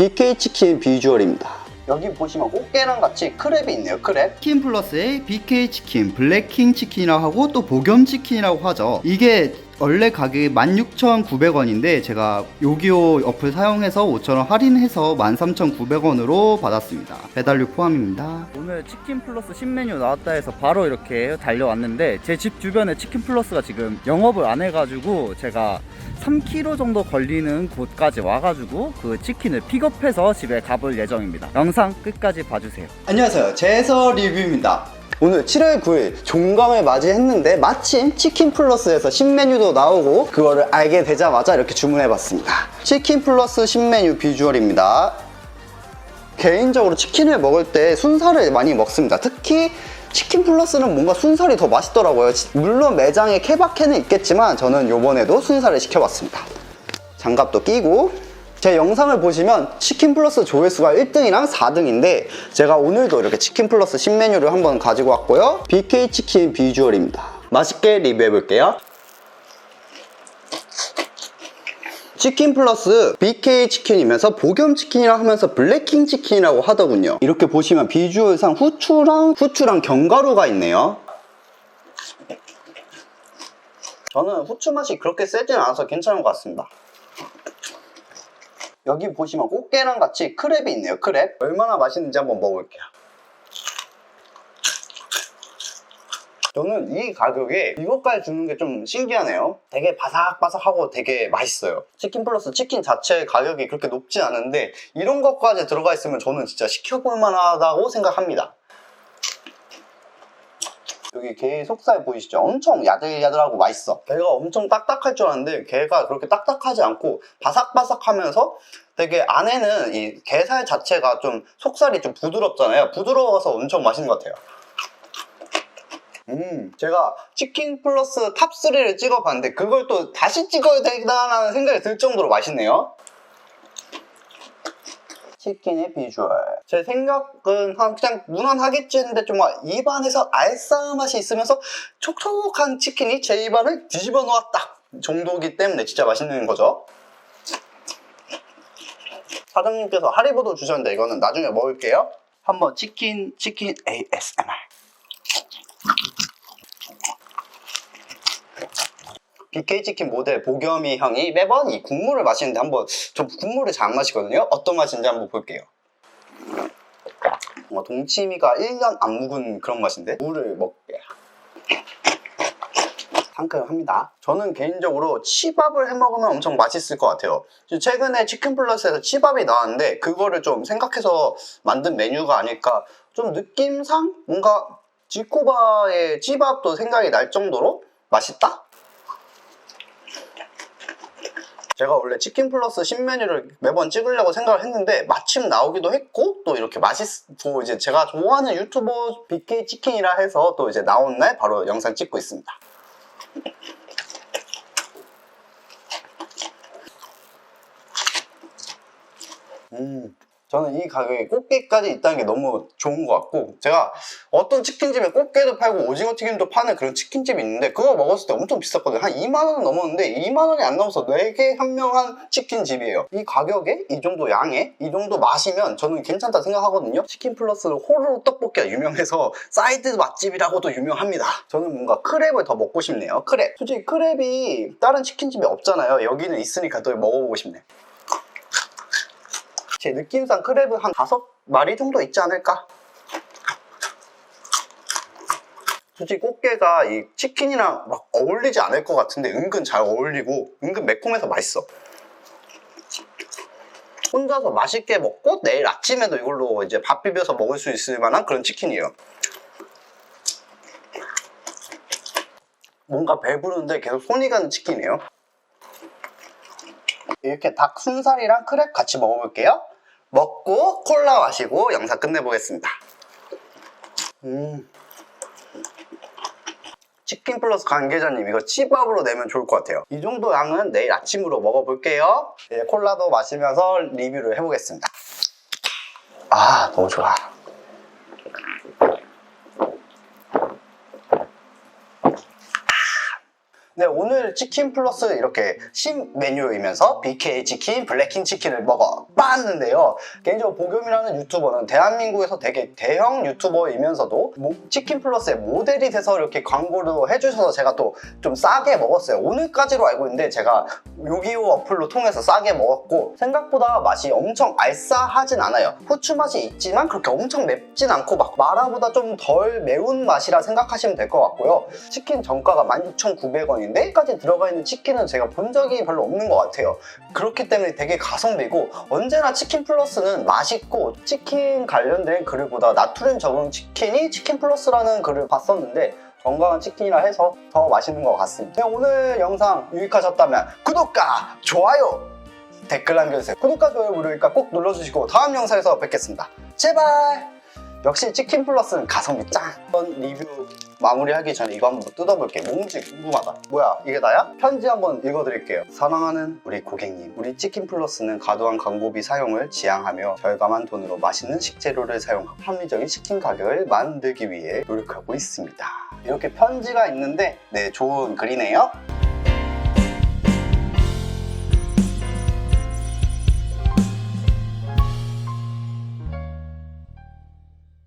BK 치킨 비주얼입니다. 여기 보시면 꽃게랑 같이 크랩이 있네요. 크랩. 치킨 플러스의 BK 치킨, 블랙킹 치킨이라고 하고 또 복염 치킨이라고 하죠. 이게 원래 가격이 16,900원인데 제가 요기요 어플 사용해서 5,000원 할인해서 13,900원으로 받았습니다. 배달료 포함입니다. 오늘 치킨 플러스 신메뉴 나왔다 해서 바로 이렇게 달려왔는데 제 집 주변에 치킨 플러스가 지금 영업을 안 해가지고 제가 3km 정도 걸리는 곳까지 와가지고 그 치킨을 픽업해서 집에 가볼 예정입니다. 영상 끝까지 봐주세요. 안녕하세요. 제서 리뷰입니다. 오늘 7월 9일 종강을 맞이했는데 마침 치킨 플러스에서 신메뉴도 나오고 그거를 알게 되자마자 이렇게 주문해봤습니다. 치킨 플러스 신메뉴 비주얼입니다. 개인적으로 치킨을 먹을 때 순살을 많이 먹습니다. 특히 치킨 플러스는 뭔가 순살이 더 맛있더라고요. 물론 매장에 케바케는 있겠지만 저는 요번에도 순살을 시켜봤습니다. 장갑도 끼고 제 영상을 보시면 치킨 플러스 조회수가 1등이랑 4등인데 제가 오늘도 이렇게 치킨 플러스 신메뉴를 한번 가지고 왔고요 BK 치킨 비주얼입니다 맛있게 리뷰해 볼게요 치킨 플러스 BK 치킨이면서 복염 치킨이라 하면서 블랙킹 치킨이라고 하더군요. 이렇게 보시면 비주얼상 후추랑 후추랑 견과류가 있네요. 저는 후추 맛이 그렇게 세진 않아서 괜찮은 것 같습니다. 여기 보시면 꽃게랑 같이 크랩이 있네요 크랩. 얼마나 맛있는지 한번 먹어볼게요 저는 이 가격에 이것까지 주는 게 좀 신기하네요 되게 바삭바삭하고 되게 맛있어요 치킨 플러스 치킨 자체 가격이 그렇게 높지 않은데 이런 것까지 들어가 있으면 저는 진짜 시켜볼 만하다고 생각합니다 여기 게 속살 보이시죠? 엄청 야들야들하고 맛있어. 게가 엄청 딱딱할 줄 알았는데 게가 그렇게 딱딱하지 않고 바삭바삭하면서 되게 안에는 이 게살 자체가 좀 속살이 좀 부드럽잖아요. 부드러워서 엄청 맛있는 것 같아요. 음, 제가 치킨 플러스 탑3를 찍어봤는데 그걸 또 다시 찍어야 되나라는 생각이 들 정도로 맛있네요. 치킨의 비주얼. 제 생각은 한- 그냥 무난하겠지 했는데 좀막 입안에서 알싸한 맛이 있으면서 촉촉한 치킨이 제 입안을 뒤집어 놓았다 정도기 때문에 진짜 맛있는 거죠. 사장님께서 하리보도 주셨는데 이거는 나중에 먹을게요. 한번 치킨 치킨 ASMR. BK 치킨 모델 보겸이 형이 매번 이 국물을 마시는데 한번 저 국물을 잘 안 마시거든요. 어떤 맛인지 한번 볼게요. 뭔가 동치미가 1년 안 묵은 그런 맛인데 물을 먹게요. 상큼합니다. 저는 개인적으로 치밥을 해 먹으면 엄청 맛있을 것 같아요. 최근에 치킨 플러스에서 치밥이 나왔는데 그거를 좀 생각해서 만든 메뉴가 아닐까. 좀 느낌상 뭔가 지코바의 치밥도 생각이 날 정도로 맛있다? 제가 원래 치킨 플러스 신메뉴를 매번 찍으려고 생각을 했는데 마침 나오기도 했고 또 이렇게 맛있고 이제 제가 좋아하는 유튜버 BK 치킨이라 해서 또 이제 나온 날 바로 영상 찍고 있습니다. 음, 저는 이 가격에 꽃게까지 있다는 게 너무 좋은 것 같고 제가 어떤 치킨집에 꽃게도 팔고 오징어 튀김도 파는 그런 치킨집이 있는데 그거 먹었을 때 엄청 비쌌거든요. 한 2만 원 넘었는데 2만 원이 안 넘어서 되게 현명한 치킨집이에요. 이 가격에 이 정도 양에 이 정도 맛이면 저는 괜찮다 생각하거든요. 치킨 플러스 호로 떡볶이가 유명해서 사이드 맛집이라고도 유명합니다. 저는 뭔가 크랩을 더 먹고 싶네요. 크랩. 솔직히 크랩이 다른 치킨집에 없잖아요. 여기는 있으니까 또 먹어보고 싶네 제 느낌상 크랩은 한 다섯 마리 정도 있지 않을까? 솔직히 꽃게가 이 치킨이랑 막 어울리지 않을 것 같은데 은근 잘 어울리고 은근 매콤해서 맛있어. 혼자서 맛있게 먹고 내일 아침에도 이걸로 이제 밥 비벼서 먹을 수 있을 만한 그런 치킨이에요. 뭔가 배부른데 계속 손이 가는 치킨이에요. 이렇게 닭 순살이랑 크랩 같이 먹어볼게요. 먹고 콜라 마시고 영상 끝내보겠습니다. 음. 치킨 플러스 관계자님 이거 치밥으로 내면 좋을 것 같아요. 이 정도 양은 내일 아침으로 먹어볼게요. 이제 콜라도 마시면서 리뷰를 해보겠습니다. 아 너무 좋아. 네, 오늘 치킨 플러스 이렇게 신 메뉴이면서 BK 치킨, 블랙킹 치킨을 먹어 봤는데요. 개인적으로 보겸이라는 유튜버는 대한민국에서 되게 대형 유튜버이면서도 모- 치킨 플러스의 모델이 돼서 이렇게 광고를 해주셔서 제가 또 좀 싸게 먹었어요. 오늘까지로 알고 있는데 제가 요기요 어플로 통해서 싸게 먹었고 생각보다 맛이 엄청 알싸하진 않아요. 후추 맛이 있지만 그렇게 엄청 맵진 않고 막 마라보다 좀 덜 매운 맛이라 생각하시면 될 것 같고요. 치킨 정가가 16,900원인데 까지 들어가 있는 치킨은 제가 본 적이 별로 없는 것 같아요. 그렇기 때문에 되게 가성비고 언제나 치킨 플러스는 맛있고 치킨 관련된 글보다 나트륨 적은 치킨이 치킨 플러스라는 글을 봤었는데 건강한 치킨이라 해서 더 맛있는 것 같습니다. 네, 오늘 영상 유익하셨다면 구독과 좋아요 댓글 남겨주세요. 구독과 좋아요 무료니까 꼭 눌러주시고 다음 영상에서 뵙겠습니다. 제발! 역시 치킨 플러스는 가성비 짱! 이번 리뷰 마무리하기 전에 이거 한번 뜯어볼게요. 뭔지 궁금하다. 뭐야, 이게 나야? 편지 한번 읽어드릴게요. 사랑하는 우리 고객님, 우리 치킨 플러스는 과도한 광고비 사용을 지양하며 절감한 돈으로 맛있는 식재료를 사용하고 합리적인 치킨 가격을 만들기 위해 노력하고 있습니다. 이렇게 편지가 있는데, 네, 좋은 글이네요.